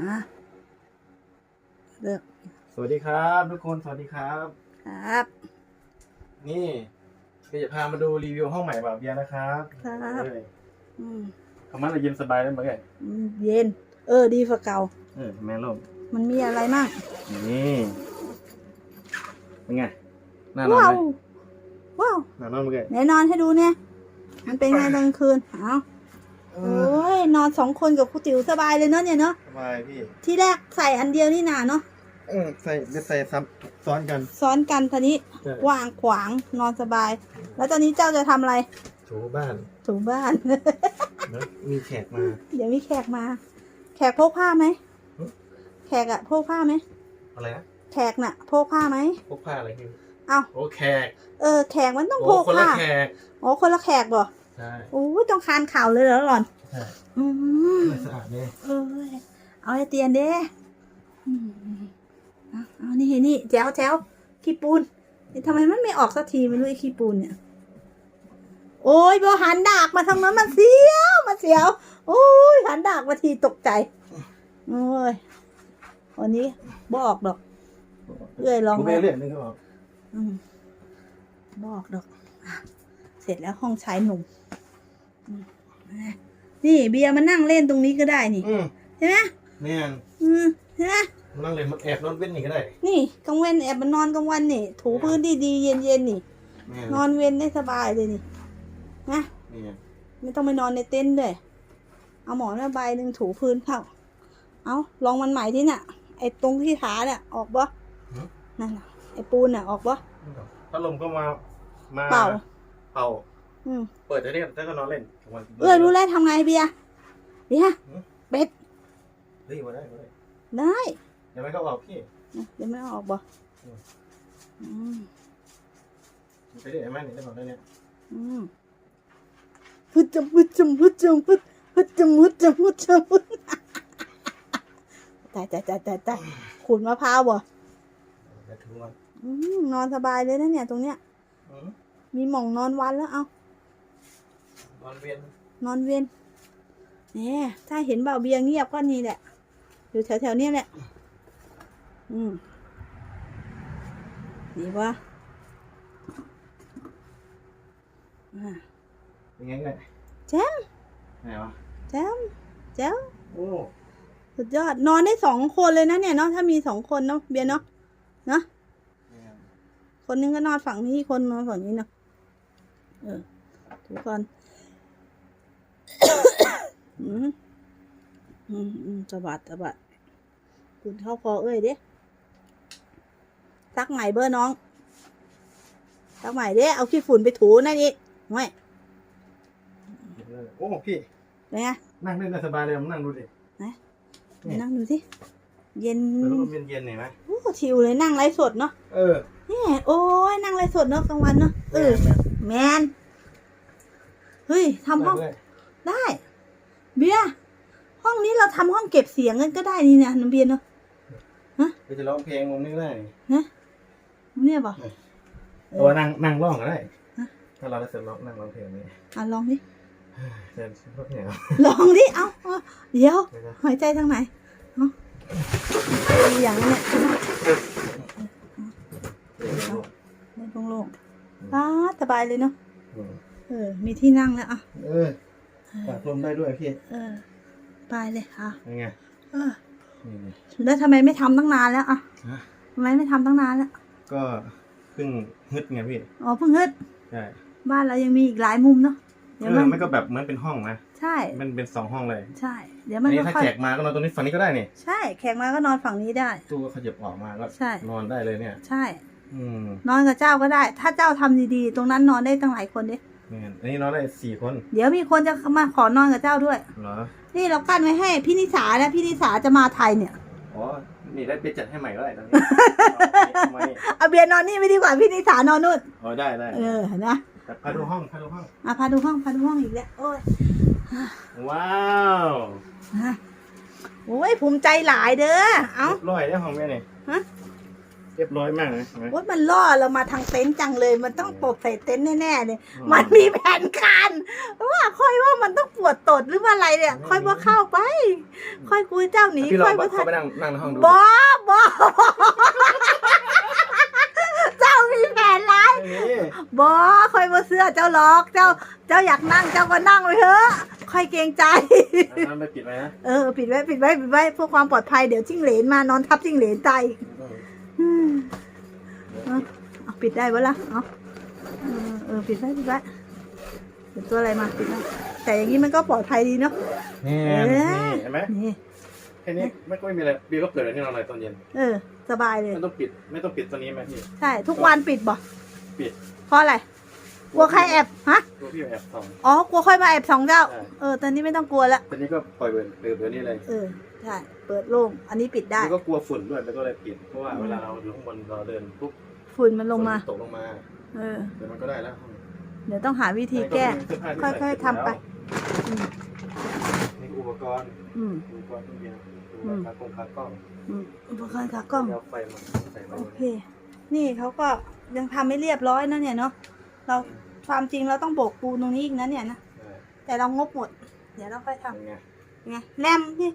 อะเลือกสวัสดีครับทุกคน สวัสดีครับ ครับ นี่เดี๋ยวจะพามาดูรีวิวห้องใหม่บ่าวเบียร์นะครับครับ เอ้ยอืมคำว่าเราเย็นสบายแล้วเหมือนกันอืมเย็น เออ ดีกว่าเก่า เออแม่ลมมันมีอะไรมั่งนี่เป็นไงน่านอนว้าไหวมว้าว น่านอนเหมือนกันไหนนอนให้ดูเนี่ย มันเป็นไงตอนกลางคืนเอา เอโอ้ยนอนสองคนกับครูติ๋วสบายเลยเนาะเนี่ยเนาะสบายพี่ ที่แรกใส่อันเดียวนี่นาเนาะเออใส่จะใส่ซ้ำซ้อนกันซ้อนกันทีนี้ใช่วางขวางนอนสบาย แล้วตอนนี้เจ้าจะทำอะไรถูบ้านถูบ้านแล้วมีแขกมา เดี๋ยวมีแขกมา แขกพกผ้าไหมหึ แขกอะพกผ้าไหมอะไรนะแขกน่ะพกผ้าไหมพกผ้าอะไรพี่เอา โอ้แขกเออแขกมันต้องโอ้พกคนละผ้าแขกอ๋อคนละแขกบ่ ใช่โอ้ยต้องคานเข่าเลยเหรอหล่อน ใช่อืมไม่สะอาดเลยเออเอาไอเตียนเด้อืมเอาเอานี่นี่แจ๋วแจ๋วขี้ปูนนี่ทำไมมันไม่ออกสักทีไม่รู้ไอ้ขี้ปูนเนี่ย โอ้ยบอหันดากมาทางนั้นมันเสียวมันเสียว โอ้ยหันดากมาทีตกใจ โอ้ยวันนี้บออกดอก เอื้อยลองกูไม่แล้วเรียกนึงก็บอกอืมบอกดอกอะ เสร็จแล้วห้องชายหนุ่มอืมนี่เบียร์มานั่งเล่นตรงนี้ก็ได้นี่อืมใช่ไหมแม่นอืมใช่ไหมมานั่งเลยมาแอบนอนเว้นนี่ก็ได้ นี่กลางเว้นแอบมานอนกลางวันนี่ ถูพื้นดีๆเย็นๆนี่ แม่นนอนเว้นได้สบายเลยนี่นะแม่นไม่ต้องไปนอนในเต็นท์ด้วยเอาหมอนมาใบหนึ่งถูพื้นเข้าเอาลองมันใหม่ที่น่ะ ไอ้ตรงที่ขาเนี่ยออกบ่นั่นน่ะไอ้ปูนน่ะออกบ่พัดลมก็มา มาเป่า เป่า อืมเปิดได้เนี่ยแล้วก็นอนเล่นกลางวันเอ้ยรู้แล้วทำไงเบียร์เบียร์หือเป็ดเฮ้ยมาได้มาได้ได้เดี๋ยวไม่ก็บอกพี่นะเดี๋ยวไม่ออกบ่อืมอืมไปเรียกไอ้แม่นี่ได้บอกได้เนี่ยอืมฮึดจมฮึดจมฮึดจมฮึดฮึดจมฮึดจมฮึดจมฮึดตายตายตายตายตายขูดมะพร้าวบ่เดี๋ยวถึงวันอืมนอนสบายเลยนะเนี่ยตรงเนี้ยอื มมีหม่องนอนวันแล้วเอานอนเวียนนอนเวียนเนี่ยถ้าเห็นเบาเบียร์เงียบก็นี่แหละ อยู่แถวแถวๆเนี้ยแหละ อืมนี่วะอ่าเป็นไงไงแจ้มไหนวะแจ้มแจ้วโอ้สุดยอดนอนได้สองคนเลยนะเนี่ยเนาะถ้ามีสองคนเนาะเบียร์เนาะเนาะแม่นคนนึงก็นอนฝั่งนี้คนนอนฝั่งนี้เนาะ เออทุกคนอืมอืมอืมสะบัดสะบัดคุณเข้าคอเอ้ยเด้ซักใหม่เบอร์น้องซักใหม่เด้เอาขี้ฝุ่นไปถูนั่นอีกไม่โอ้พี่เป็นไงนั่งเล่นได้สบายเลยมานั่งดูดิมานั่งดูสิเย็นแล้วก็เย็นๆเห็นไหมโอ้ชิวเลยนั่งไลฟ์สดเนาะเออนี่โอ้ยนั่งไลฟ์สดเนาะกลางวันเนาะเออ แมนเฮ้ยทำห้องได้ได้ เบียร์ห้องนี้เราทำห้องเก็บเสียงกันก็ได้นี่นะน้องเบียร์เนาะก็จะร้องเพลงมุมนี้ก็ได้นะเนี่ยป่ะเพราะว่านั่งนั่งร้องก็ได้ฮะถ้าเราได้เสร็จร้องนั่งร้องเพลงนี้อะลองดิเสร็จพวกเหนียวลองดิเอาเอาเดี๋ยวเดี๋ยวนะหายใจทางไหนเอาอีอย่างนั้นเนี่ยเดี๋ยวนะได้โล่งๆ ป้าดสบายเลยเนาะอืมเออ มีที่นั่งแล้วอะ เออปากลมได้ด้วยพี่ เออไปเลยค่ะยังไงเออนี่นี่แล้วทำไมไม่ทำตั้งนานแล้วอะฮะทำไมไม่ทำตั้งนานแล้ว ก็เพิ่งฮึดไงพี่ อ๋อเพิ่งฮึด ใช่ บ้านเรายังมีอีกหลายมุมเนาะเดี๋ยวเอมัอนมันก็แบบเหมือนเป็นห้องนะใช่ มันเป็นสองห้องเลย ใช่ เดี๋ยวอัมันนนี้ก็ถ้าค่อยแขกมาก็นอนตรงนี้ฝั่งนี้ก็ได้นี่ ใช่ แขกมาก็นอนฝั่งนี้ได้ ตู้ก็ขยับออกมาก็ใช่นอนได้เลยเนี่ย ใช่ อืมนอนกับเจ้าก็ได้ ถ้าเจ้าทำดีๆ ตรงนั้นนอนได้ตั้งหลายคนดินี่อันนี้นอนได้สี่คนเดี๋ยวมีคนจะมาขอนอนกับเจ้าด้วย เหรอนี่เรากั้นไว้ให้พี่นิสานะพี่นิสาจะมาไทยเนี่ย อ๋อนี่ได้ไปจัดให้ใหม่ก็ได้ตอนนี้ เอาไว้เอาเบียร์นอนนี่ไม่ดีกว่าพี่นิสานอนนู่นอ๋อได้ได้เออนะแต่พาดูห้องพาดูห้อง อะพาดูห้องพาดูห้องอีกแล้วโอ้ยว้าวอะโอ้ยภูมิใจหลายเด้อ เอาร้อยได้ห้องแม่นี่ฮะ เรียบร้อยมากเลยเห็นไหม ว่ามันล่อเรามาทางเต็นท์จังเลย มันต้องปลดใส่เต็นท์แน่ๆเลยอืม มันมีแผนการว่าค่อยว่ามันต้องปวดตดหรือว่าอะไรเนี่ยค่อยว่าเข้าไปค่อยคุยเจ้าหนีพี่ลอค่องยว่าเข้าไปนั่งนั่งในห้องดูบอบอเจ้ามีแผนร้ายนี่บอค่อยว่าเสื้อเจ้าล็อกเจ้า เจ้าอยากนั่งเจ้าก็นั่งไปเถอะค่อยเกรงใจน้ำไปปิดไว้นะเออปิดไว้ปิดไว้ปิดไว้เพื่อความปลอดภัยเดี๋ยวจิ้งเหลนมานอนทับจิ้งเหลนตายอีก อืม เอาเอาปิดได้ปะล่ะเอาเออเออปิดไว้ปิดไว้เดี๋ยวตัวอะไรมาปิดไว้แต่อย่างนี้มันก็ปลอดภัยดีเนาะนี่เออนี่เห็นไหมนี่แค่นี้ไม่ก็ไม่มีอะไรบีก็เปิดอะไรที่นอนอะไรตอนเย็นเออ สบายเลย ไม่ต้องปิด ไม่ต้องปิดตัวนี้ไหมพี่ ใช่ ทุกวันปิดบ่ปิด เพราะอะไร กลัวใครแอบฮะตัวพี่แอบส่อง อ๋อ กลัวค่อยมาแอบสองเจ้าใช่เออ ตอนนี้ไม่ต้องกลัวละตอนนี้ก็ปล่อยเปิดเปิดเปิดนี่เลย เออใช่เปิดโล่งอันนี้ปิดได้ แล้วก็กลัวฝุ่นด้วยแล้วก็เลยปิดเพราะว่าเวลาเราอยู่ข้างบนเราเดินปุ๊บฝุ่นมันลงมาฝนตกลงมาเออ เดี๋ยวมันก็ได้แล้วเดี๋ยวต้องหาวิธีแก้ ค่อยๆทำไป อืมนี่อุปกรณ์อืม อุปกรณ์ทุกอย่างอืมขากล้องขากล้องอืมอุปกรณ์ขากล้อง เดี๋ยวไฟมาใส่ไว้โอเค นี่เขาก็ยังทำไม่เรียบร้อยนะเนี่ยเนาะ เราความจริงเราต้องโบกปูนตรงนี้อีกนะเนี่ยนะ เออแต่เรางบหมด เดี๋ยวเราค่อยทเป็นไงำไงแรมนี่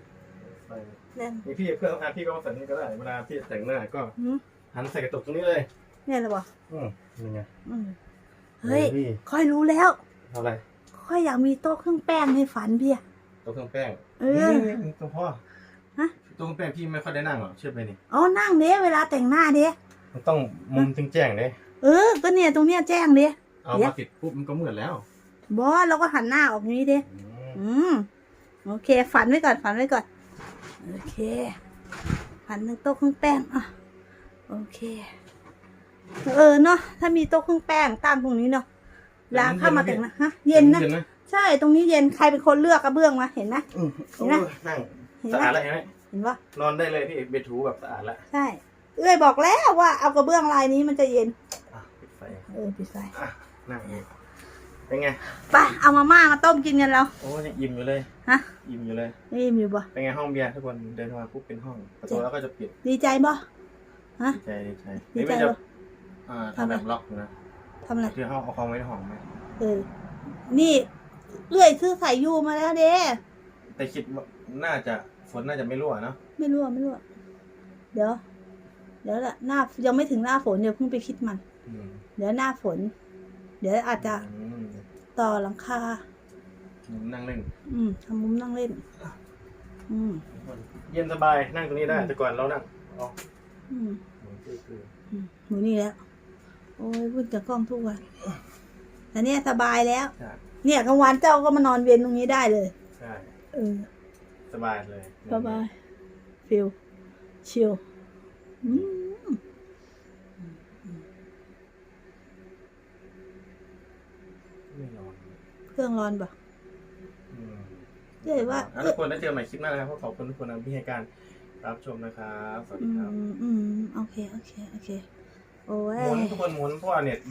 ไฟแรมนี่พี่เครื่องทำงานพี่ก็มาใส่นี่ก็ได้ เวลาพี่แต่งหน้าก็หืมหันใส่กระจกตรงนี้เลย เนี่ยเหรอวะอืมนี่ไงอืมเฮ้ยพี่ค่อยรู้แล้ว ทำอะไรค่อยอยากมีโต๊ะเครื่องแป้งในฝันเบียร์ตัวเครื่องแป้งเออนี่นี่ตัวพ่อฮะตัวเครื่องแป้งพี่ไม่ค่อยได้นั่งหรอกเชื่อไหมนี่อ๋อนั่งเด้เวลาแต่งหน้าเด้มันต้องมุมแจ้งๆเลยเออ ก็เนี่ยตรงเนี้ยแจ้งเด้ เอาเดี๋ยวมาติดปุ๊บมันก็เหมือนแล้วบอสเราก็หันหน้าออกนี้เด้อืมอืมโอเค ฝันไว้ก่อนฝันไว้ก่อน โอเคฝันถึงโต๊ะเครื่องแป้งอะโอเค เออเนาะถ้ามีโต๊ะเครื่องแป้งตั้งตรงนี้เนาะลาเข้ามาแต่งหนะฮะเย็นนะเย็นไหมใช่ตรงนี้เย็นใครเป็นคนเลือกกระเบื้องมาเห็นไหมอืมเห็นไหมโอ้ยนั่งเห็นสะไหมอาดแล้วเห็นไหมเห็นปะนอนได้เลยพี่เบดทูแบบสะอาดแล้วใช่ เอ้ยบอกแล้วว่าเอากระเบื้องลายนี้มันจะเย็นอะปิดไฟเออปิดไฟอะนั่ง เองเป็นไง ไปเอามาม่ามาต้มกินกันแล้ว โอ้ยยังอิ่มอยู่เลยฮะ อิ่มอยู่เลย นี่มีบ่ เป็นไงห้องเบียร์ทุกคนเดินเข้ามาปุ๊บเป็นห้องประตูแล้วก็จะปิดดีใจบ่ ฮะ ดีใจดีใจดีนี่ใจไม่จะเหรออ่าทำทำไมแบบล็อกอยู่นะทำอะไร คือห้องเอาของไว้ในห้องไหมเออ นี่เลื่อยซื้อสายยูมาแล้วเด้ แต่คิดว่าน่าจะฝนน่าจะไม่รั่วเนอะไม่รู้อะไม่รู้อะเดี๋ยว เดี๋ยวละหน้ายังไม่ถึงหน้าฝนเดี๋ยวเพิ่งไปคิดมัน อืมเดี๋ยวหน้าฝน เดี๋ยวอาจจะอืม ต่อหลังคา นั่งเล่นอืมทำมุมนั่งเล่น อืม เย็นสบายนั่งตรงนี้ได้แต่ก่อนเรานั่งอ๋ออืมคือคืออืมหนูนี่แล้ว โอ้ยพูดกับกล้องทุกวันแต่เนี่ยสบายแล้ว ใช่เนี่ยกลางวันเจ้าก็มานอนเวียนตรงนี้ได้เลย ใช่เออสบายเลยสบายฟิลชิลอืมไม่นอน เครื่องร้อนปะอืมเจ๊ว่าอะทุกคนได้เจอใหม่คลิปหน้านะครับขอบคุณทุกคนนะที่ให้การรับชมนะครับสวัสอืดีครับมอืมโอเคโอเคโอเค โอ้หมุนย ทุกคนหมุนเพราะว่าเน็ตมัน